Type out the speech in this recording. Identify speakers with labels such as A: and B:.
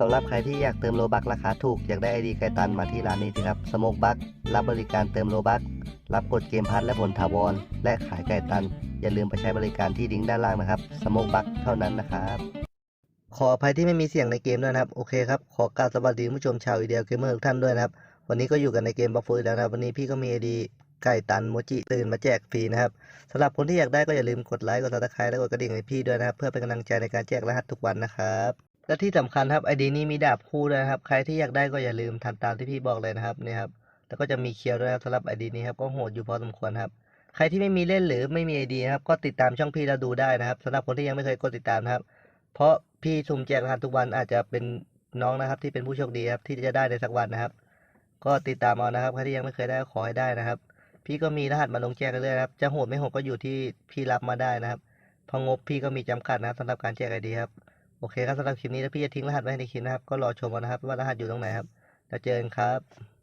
A: สำหรับใครที่อยากเติมโลบักราคาถูก อยากได้ไอดีไกตันมาที่ร้านนี้สิครับสโมกบักรับบริการเติมโลบักรับกดเกมพัทและผลถาวร และขายไก่ตัน อย่าลืมไปใช้บริการที่ลิงก์ด้านล่างนะครับสโมกบักเท่านั้นนะครับขออภัยที่ไม่มีเสียงในเกมด้วยนะครับ โอเคครับ ขอกราบสวัสดีผู้ชมชาวอีเดียเกมเมอร์ทุกท่านด้วยนะครับ วันนี้ก็อยู่กันในเกมบัฟฟูแล้วนะครับ วันนี้พี่ก็มีไอดีไก่ตันโมจิตื่นมาแจกฟรีนะครับสำหรับคนที่อยากได้ก็อย่าลืมกดไลค์กดซับสไครต์และกดกระดิ่งให้พี่ด้วยนะครับ เพื่อเป็นกำลังใจในการแจกรหัสทุกวันนะครับ และที่สำคัญครับไอดีนี้มีดาบคู่ด้วยนะครับ ใครที่อยากได้ก็อย่าลืมทำตามที่พี่บอกเลยนะครับนี่ครับแล้วก็จะมีเคียวด้วยครับสำหรับไอดีนี้ครับก็โหดอยู่พอสมควรครับ ใครที่ไม่มีเล่นหรือไม่มีไอดีครับก็ติดตามช่องพี่แล้วดูได้นะครับสำหรับคนที่ยังไม่เคยกดติดตามนะครับ เพราะพี่สุ่มแจกรหัสทุกวันอาจจะเป็นน้องนะครับ ที่เป็นผู้โชคดีครับที่จะได้ในสักวันนะครับ ก็ติดตามเอานะครับใครที่ยังไม่เคยได้ขอให้ได้นะครับ พี่ก็มีรหัสมาลงแจกกันเรื่อยครับ จะโหดไม่โหดก็อยู่ที่พี่รับมาได้นะครับพองบพี่ก็มีจำกัดนะสำหรับการแจกไอดีครับ โอเคครับสำหรับคลิปนี้ถ้าพี่จะทิ้งรหัสไว้ในคลิปนะครับ ก็รอชมกันนะครับว่ารหัสอยู่ตรงไหนครับ แล้วเจอกันครับ